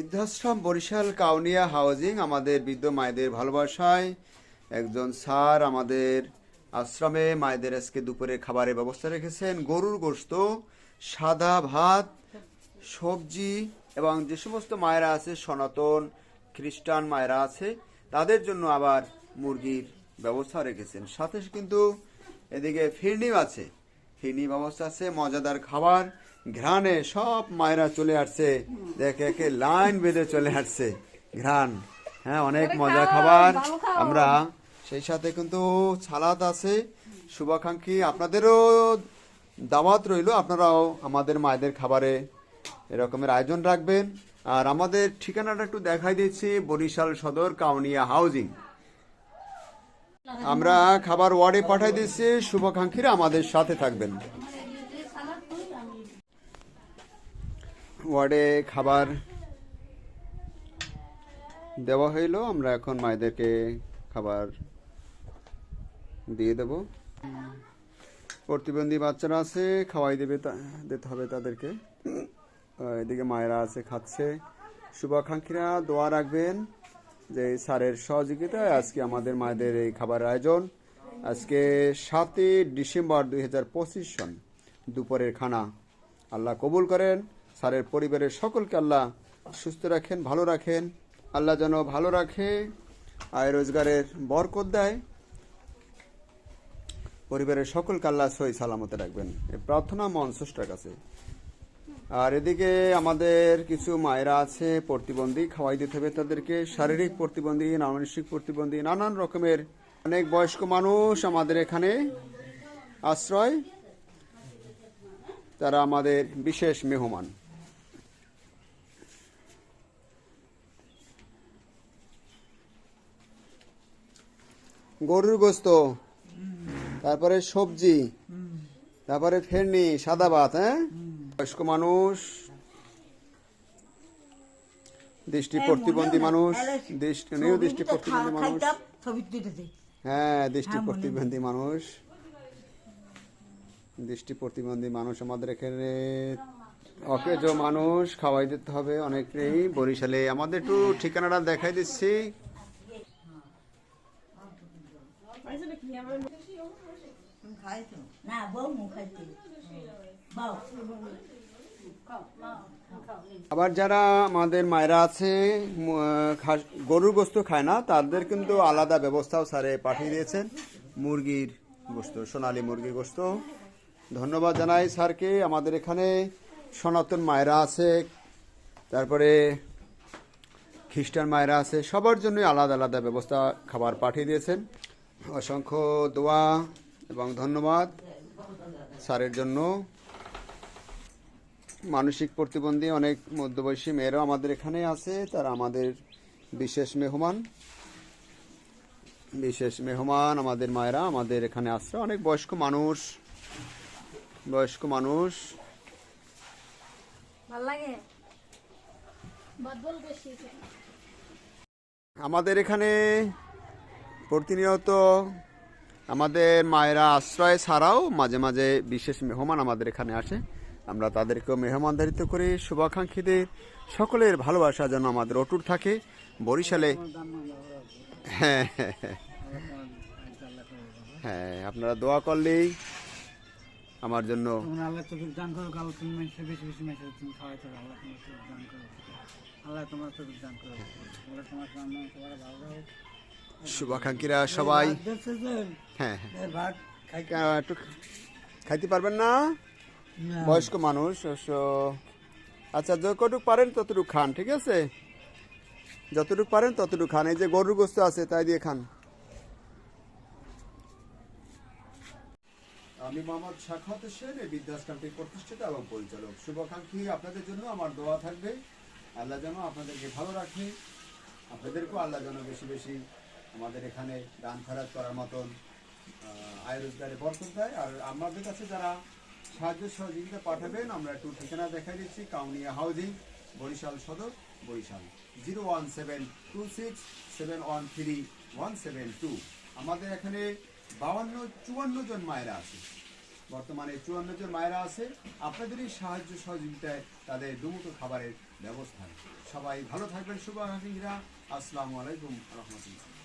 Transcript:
বৃদ্ধাশ্রম, বরিশাল, কাউনিয়া হাউজিং আমাদের বৃদ্ধ মায়েদের ভালোবাসায়। একজন স্যার আমাদের আশ্রমে মায়েদের আজকে দুপুরে খাবারের ব্যবস্থা রেখেছেন। গরুর গোস্ত সাদা ভাত, সবজি এবং যে সমস্ত মায়েরা আছে, সনাতন, খ্রিস্টান মায়েরা আছে, তাদের জন্য আবার মুরগির ব্যবস্থা রেখেছেন। সাথে কিন্তু এদিকে ফিরনিও আছে। ফিরনি ব্যবস্থা আছে, মজাদার খাবার, ঘ্রাণে সব মায়েরা চলে আসছে। দেখে একে লাইন বেঁধে চলে আসছে। ঘ্রাণ। হ্যাঁ অনেক মজা খাবার। আমরা সেই সাথে কিন্তু সালাদ আছে শুভাকাঙ্ক্ষী আপনাদেরও দাওয়াত রইল আপনারাও আমাদের মায়েদের খাবারে এরকমের আয়োজন রাখবেন। আর আমাদের ঠিকানাটা একটু দেখাই দিচ্ছি বরিশাল সদর কাউনিয়া হাউজিং। আমরা খাবার ওয়ার্ডে পাঠাই দিচ্ছি শুভাকাঙ্ক্ষীরা আমাদের সাথে থাকবেন। ওয়ার্ডে খাবার দেওয়া হইল, আমরা এখন মায়েদেরকে খাবার দিয়ে দেব। প্রতিবন্ধী বাচ্চারা আছে, খাওয়াই দেবে দিতে হবে তাদেরকে। এদিকে মায়েরা আছে, খাচ্ছে। শুভাকাঙ্ক্ষীরা দোয়া রাখবেন যে স্যারের সহযোগিতায় আজকে আমাদের মায়েদের এই খাবার আয়োজন। আজকে সাতই ডিসেম্বর দুই হাজার পঁচিশ সন, দুপুরের খানা। আল্লাহ কবুল করেন। স্যারের পরিবারের সকলকে আল্লাহ সুস্থ রাখেন, ভালো রাখেন। আল্লাহ যেন ভালো রাখে, আয় রোজগারের বরকত দেয়। পরিবারের সকলকে আল্লাহ সই সালামতে রাখবেন। এই প্রার্থনা মন স্রষ্টার কাছে। আর এদিকে আমাদের কিছু মায়েরা আছে, প্রতিবন্ধী খাওয়াই দিতে হবে তাদেরকে। শারীরিক প্রতিবন্ধী মানসিক প্রতিবন্ধী, নানান রকমের অনেক বয়স্ক মানুষ আমাদের এখানে আশ্রয় তারা আমাদের বিশেষ মেহমান। গরুর গোস্ত তারপরে সবজি তারপরে ফেরনি সাদা ভাত হ্যাঁ? বয়স্ক মানুষ দৃষ্টি প্রতিবন্ধী মানুষ দৃষ্টি নিউ দৃষ্টি প্রতিবন্ধী মানুষ। হ্যাঁ দৃষ্টি প্রতিবন্ধী মানুষ। দৃষ্টি প্রতিবন্ধী মানুষ আমাদের এখানে। অকেজ মানুষ খাওয়াই দিতে হবে অনেকেই বরিশালে আমাদের একটু ঠিকানাটা দেখাই দিচ্ছি। আবার যারা আমাদের মায়েরা আছে গরুর গোস্ত খায় না তাদের কিন্তু আলাদা ব্যবস্থাও স্যারে পাঠিয়ে দিয়েছেন। মুরগির গোস্ত সোনালী মুরগির গোস্ত। ধন্যবাদ জানাই স্যারকে। আমাদের এখানে সনাতন মায়েরা আছে, তারপরে খ্রিস্টান মায়েরা আছে, সবার জন্যই আলাদা আলাদা ব্যবস্থা খাবার পাঠিয়ে দিয়েছেন। অসংখ্য দোয়া এবং ধন্যবাদ স্যারের জন্য। মানসিক প্রতিবন্ধী অনেক মধ্যবয়সী মেয়েরাও আমাদের এখানে আছে, তারা আমাদের বিশেষ মেহমান। বিশেষ মেহমান আমাদের মায়েরা, আমাদের এখানে আসছে অনেক বয়স্ক মানুষ বয়স্ক মানুষ। আমাদের এখানে প্রতিনিয়ত আমাদের মায়েরা আশ্রয় ছাড়াও মাঝে মাঝে বিশেষ মেহমান আমাদের এখানে আসে। আমরা তাদেরকেও মেহমানদারিত্ব করি শুভাকাঙ্ক্ষীদের সকলের ভালোবাসা যেন আমাদের অটুট থাকে। বরিশালে হ্যাঁ হ্যাঁ, হ্যাঁ। হ্যাঁ আপনারা দোয়া করলেই আমার জন্য। আল্লাহ তোকে দান করো আল্লাহ তুমি মানুষের বেশি বেশি মানুষের তুমি খাওয়াইতে হবে আল্লাহ তোমার তোকে দান করো আল্লাহ তোমার তোকে দান করো তোমরা তোমার সামনে সবার ভালো রাখো শুভাকাঙ্ক্ষীরা সবাই। হ্যাঁ হ্যাঁ। ভাত একটু খাইতে পারবেন না? বয়স্ক মানুষ আচ্ছা যতটুকু পারেন ততটুকু খান ঠিক আছে? যতটুকু পারেন ততটুকু খান। এই যে গরুর গোস্ত আছে তাই দিয়ে খান। আমি মোহাম্মদ শাখাত হোসেন, এই বিদ্যাশ্রমটির প্রতিষ্ঠাতা এবং পরিচালক। শুভাকাঙ্ক্ষী, আপনাদের জন্য আমার দোয়া থাকবে। আল্লাহ যেন আপনাদেরকে ভালো রাখে। আপনাদেরকেও আল্লাহ যেন বেশি বেশি আমাদের এখানে দান খরাজ করার মতন আয় রোজগারে বরকত দেয়। আর আমাদের কাছে যারা সাহায্য সহযোগিতা পাঠাবেন, আমরা একটু ঠিকানা দেখাই দিচ্ছি। Kaunia housing, Barishal Sadar, Barishal. Zero one seven two six, seven one three one seven two. আমাদের এখানে বাউান্ন, চুয়ান্ন জন মায়েরা আছে। বর্তমানে চুয়ান্ন জন মায়েরা আছে। আপনাদেরই সাহায্য সহযোগিতায় তাদের দুমুটো খাবারের ব্যবস্থা। সবাই ভালো থাকবেন শুভ হাফিজরা আসসালামু আলাইকুম, রহমতুল্লাহ।